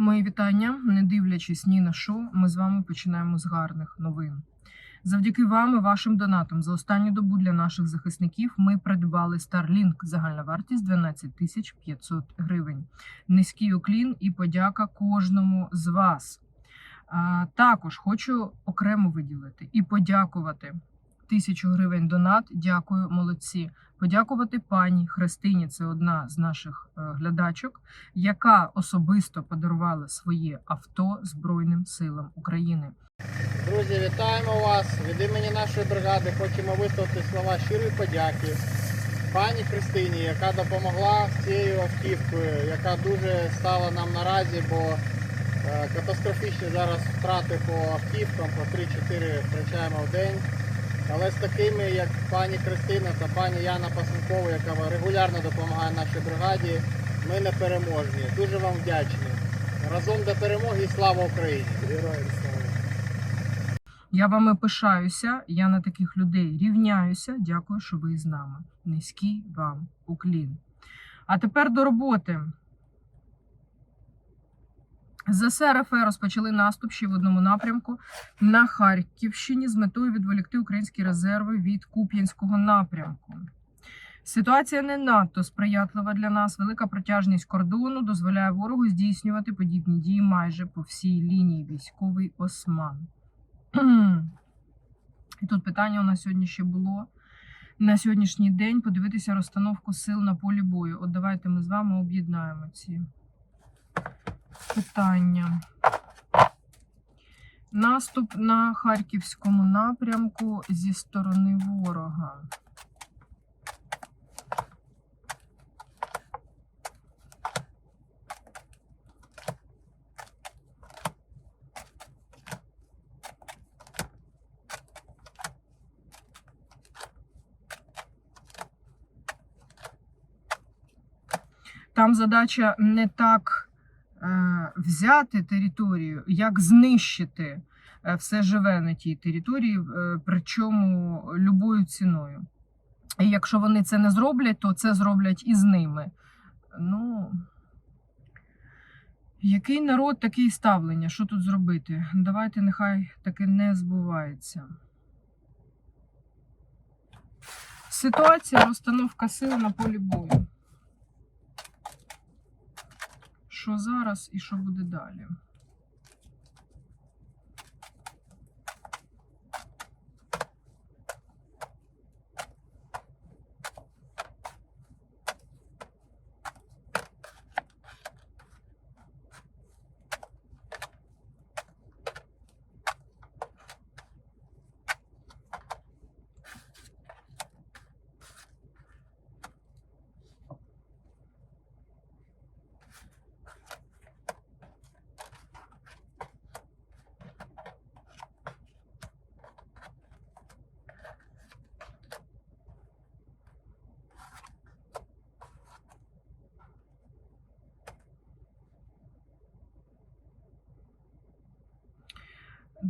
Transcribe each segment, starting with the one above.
Мої вітання, не дивлячись ні на що, ми з вами починаємо з гарних новин. Завдяки вам і вашим донатам за останню добу для наших захисників ми придбали Starlink. Загальна вартість 12 тисяч 500 гривень. Низький уклін і подяка кожному з вас. А, також хочу окремо виділити і подякувати тисячу гривень донат. Дякую, молодці. Подякувати пані Христині. Це одна з наших е, глядачок, яка особисто подарувала своє авто Збройним силам України. Друзі, вітаємо вас! Від імені нашої бригади хочемо висловити слова щирої подяки пані Христині, яка допомогла з цією автівкою, яка дуже стала нам наразі, бо е, катастрофічні зараз втрати по автівкам, по 3-4 втрачаємо в день. Але з такими, як пані Христина та пані Яна Пасенкова, яка регулярно допомагає нашій бригаді, ми не переможні. Дуже вам вдячні. Разом до перемоги і слава Україні! Героям слава! Я вами пишаюся. Я на таких людей рівняюся. Дякую, що ви з нами. Низький вам уклін. А тепер до роботи. ЗС РФ розпочали наступ ще в одному напрямку на Харківщині з метою відволікти українські резерви від Куп'янського напрямку. Ситуація не надто сприятлива для нас. Велика протяжність кордону дозволяє ворогу здійснювати подібні дії майже по всій лінії військовий осман. І тут питання у нас сьогодні ще було на сьогоднішній день подивитися розстановку сил на полі бою. От давайте ми з вами об'єднаємо ці питання. Наступ на харківському напрямку зі сторони ворога. Там задача не так взяти територію, як знищити е, все живе на тій території, е, причому любою ціною. І якщо вони це не зроблять, то це зроблять і з ними. Ну, який народ, таке і ставлення. Що тут зробити? Давайте нехай таке не збувається. Ситуація, розстановка сил на полі бою. Що зараз і що буде далі?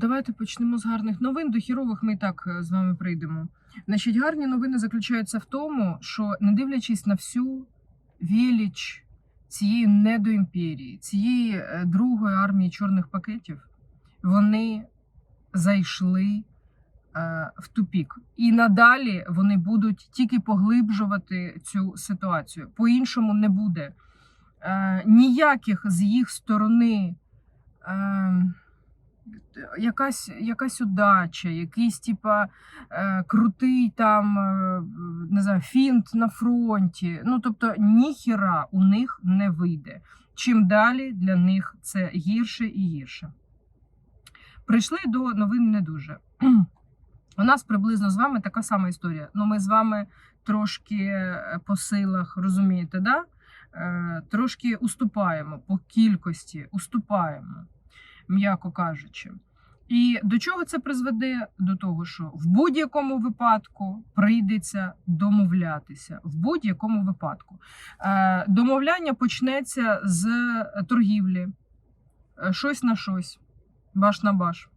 Давайте почнемо з гарних новин. До хірових ми і так е, з вами прийдемо. Значить, гарні новини заключаються в тому, що не дивлячись на всю велич цієї недоімперії, цієї е, другої армії чорних пакетів, вони зайшли е, в тупік. І надалі вони будуть тільки поглиблювати цю ситуацію. По-іншому не буде. Ніяких з їх сторони. Якась, якась удача, якийсь типа е, крутий там е, не знаю, фінт на фронті. Ну тобто ніхіра у них не вийде. Чим далі для них це гірше і гірше. Прийшли до новин не дуже. У нас приблизно з вами така сама історія. Ну, ми з вами трошки е, по силах, розумієте, да? Трошки уступаємо по кількості, уступаємо, м'яко кажучи. І до чого це призведе? До того, що в будь-якому випадку прийдеться домовлятися. В будь-якому випадку. Е, Домовляння почнеться з торгівлі, Е, щось на щось, баш на баш.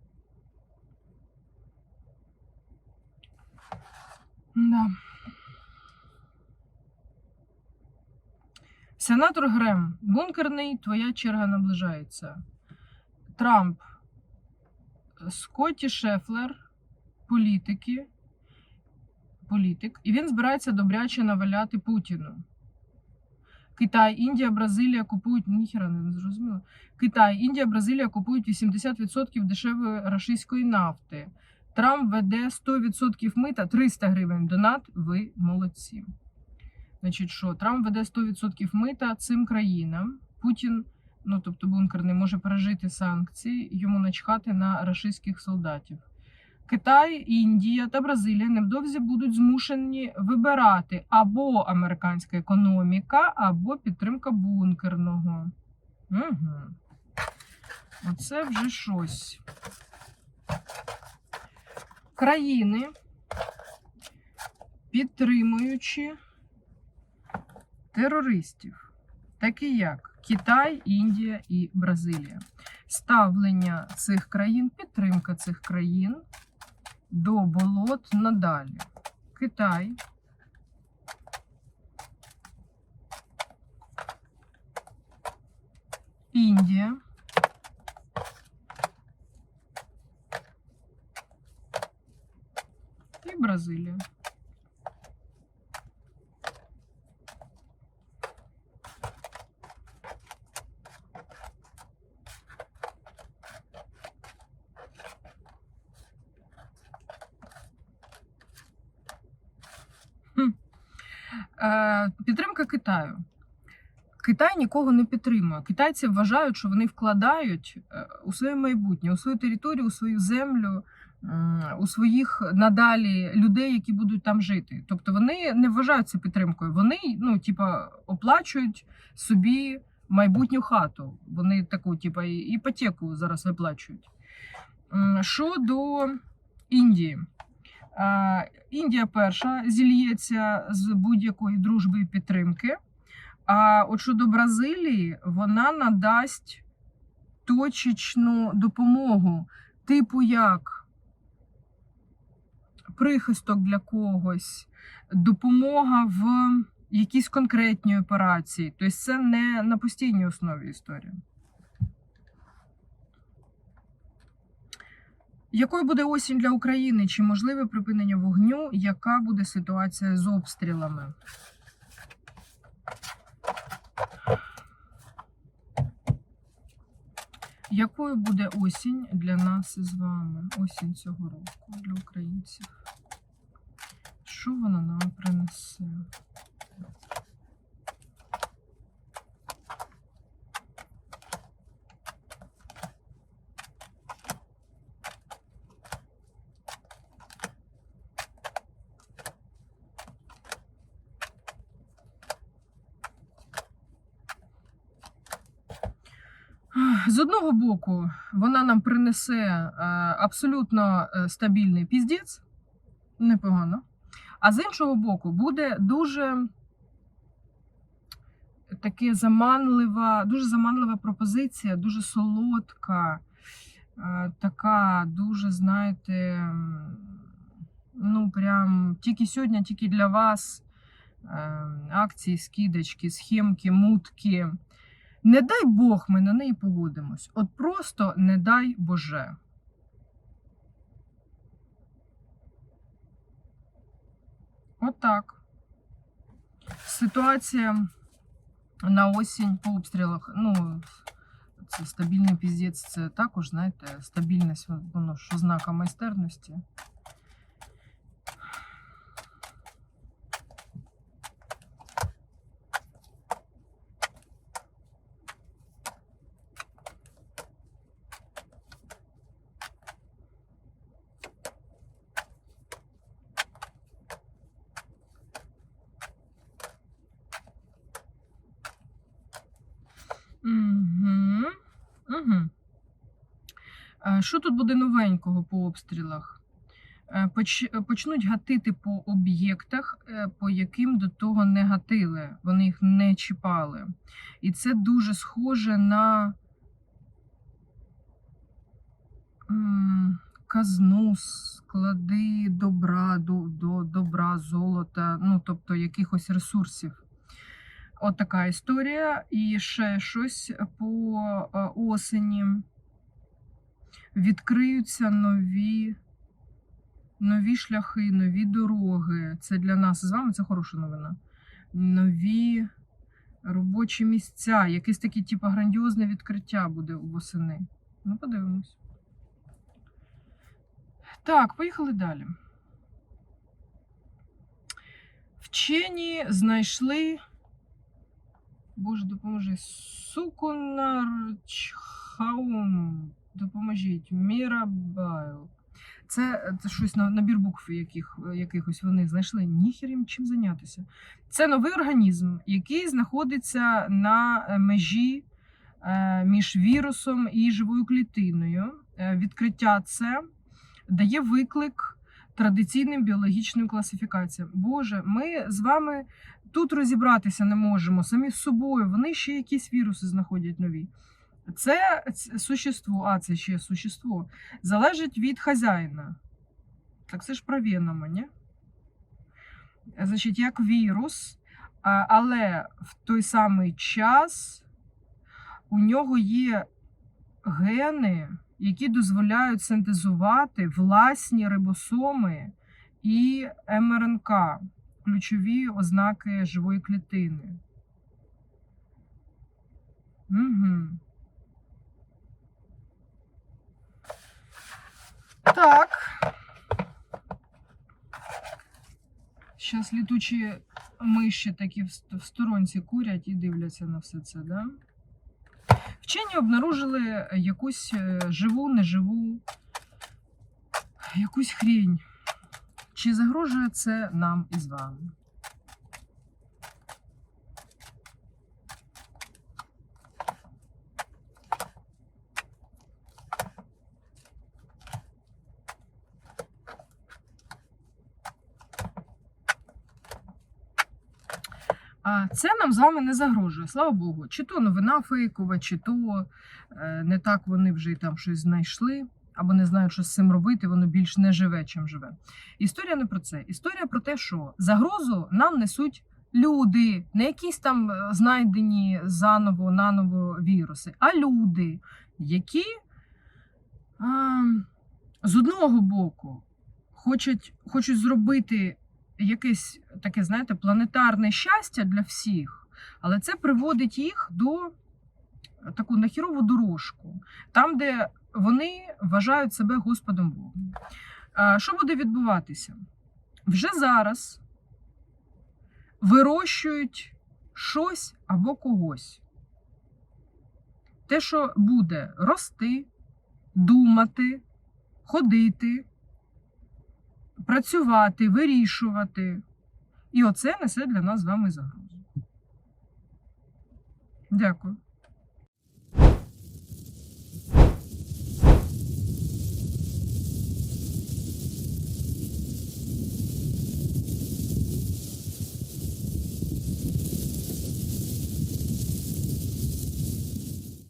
Да. Сенатор Грем, бункерний, твоя черга наближається. Трамп, Скотті Шефлер, політики, політик, і він збирається добряче наваляти Путіну. Китай, Індія, Бразилія купують ніхера не зрозуміло. Китай, Індія, Бразилія купують 80% дешевої рашистської нафти. Трамп веде 100% мита 300 гривень. Донат, ви молодці. Значить, що Трамп веде 100% мита цим країнам. Путін, ну тобто бункер, не може пережити санкції, йому начхати на рашистських солдатів. Китай, Індія та Бразилія невдовзі будуть змушені вибирати або американська економіка, або підтримка бункерного. Угу. Оце вже щось. Країни, підтримуючи терористів, такі як Китай, Індія і Бразилія. Ставлення цих країн, підтримка цих країн до болот надалі. Китай. Індія. І Бразилія. Е, Підтримка Китаю. Китай нікого не підтримує. Китайці вважають, що вони вкладають е, у своє майбутнє, у свою територію, у свою землю, у своїх надалі людей, які будуть там жити. Тобто вони не вважають це підтримкою. Вони ну, типа, оплачують собі майбутню хату. Вони таку, типа, іпотеку зараз виплачують. Щодо Індії. Е, Індія перша зільється з будь-якої дружби і підтримки. А от щодо Бразилії, вона надасть точечну допомогу, типу як прихисток для когось, допомога в якійсь конкретній операції. Тобто це не на постійній основі історія. Якою буде осінь для України? Чи можливе припинення вогню? Яка буде ситуація з обстрілами? Якою буде осінь для нас з вами? Осінь цього року для українців? Що вона нам принесе? З одного боку, вона нам принесе е, абсолютно е, стабільний піздець, непогано. А з іншого боку, буде дуже таке заманлива, дуже заманлива пропозиція, дуже солодка, е, така, дуже, знаєте, ну прям тільки сьогодні, тільки для вас акції, скидочки, схемки, мутки. Не дай Бог ми на неї погодимось. От просто не дай Боже. Отак. Ситуація на осінь по обстрілах. Ну, це стабільний піздець, це також, знаєте, стабільність, воно ж ознака майстерності. Угу. Угу. Що тут буде новенького по обстрілах? Е, Почнуть гатити по об'єктах, е, по яким до того не гатили. Вони їх не чіпали. І це дуже схоже на казну, склади добра, до, до добра, золота, ну тобто якихось ресурсів. От така історія. І ще щось по е, осені. Відкриються нові, нові шляхи, нові дороги. Це для нас з вами це хороша новина. Нові робочі місця. Якесь таке, типу, грандіозне відкриття буде восени. Ну, подивимось. Так, поїхали далі. Вчені знайшли. Боже, допоможи. Сукунарчхаум. Допоможіть. Мірабайл. Це, це щось на набір букв, яких, якихось вони знайшли. Ніхер їм чим зайнятися. Це новий організм, який знаходиться на е, межі е, між вірусом і живою клітиною. Е, Відкриття це дає виклик традиційним біологічним класифікаціям. Боже, ми з вами тут розібратися не можемо самі з собою. Вони ще якісь віруси знаходять нові. Це существо, а це ще существо, залежить від хазяїна. Так це ж про Венома, ні? Значить, як вірус, але в той самий час у нього є гени, які дозволяють синтезувати власні рибосоми і МРНК, ключові ознаки живої клітини. Угу. Так. Зараз літучі миші такі в сторонці курять і дивляться на все це, да? Вчені обнаружили якусь е, живу, неживу, якусь хрінь. Чи загрожує це нам із вами? Це нам з вами не загрожує, слава Богу. Чи то новина фейкова, чи то е, не так вони вже там щось знайшли, або не знають, що з цим робити, воно більш не живе, чим живе. Історія не про це. Історія про те, що загрозу нам несуть люди, не якісь там е, знайдені заново, наново віруси, а люди, які а, з одного боку хочуть, хочуть зробити якесь таке, знаєте, планетарне щастя для всіх, але це приводить їх до таку нахірову дорожку, там, де вони вважають себе Господом Богом. Що буде відбуватися? Вже зараз вирощують щось або когось. Те, що буде рости, думати, ходити, працювати, вирішувати. І оце несе для нас з вами загрозу. Дякую.